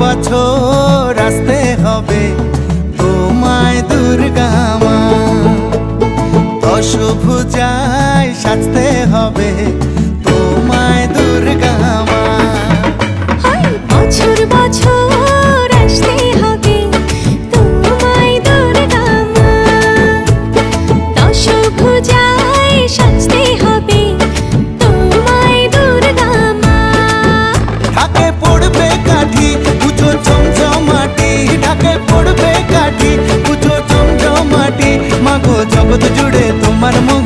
বছর আসতে হবে তোমায় দুর্গামা অশুভুজায় সাজতে হবে তোমায় দুর্গামা বছর বছর আসতে হবে তোমায় দুর্গামা অশুভুজায় সাজতে হবে তোমায় দুর্গামা ঢাকে পড়বে জগৎ জুড়ে তোমার মুহি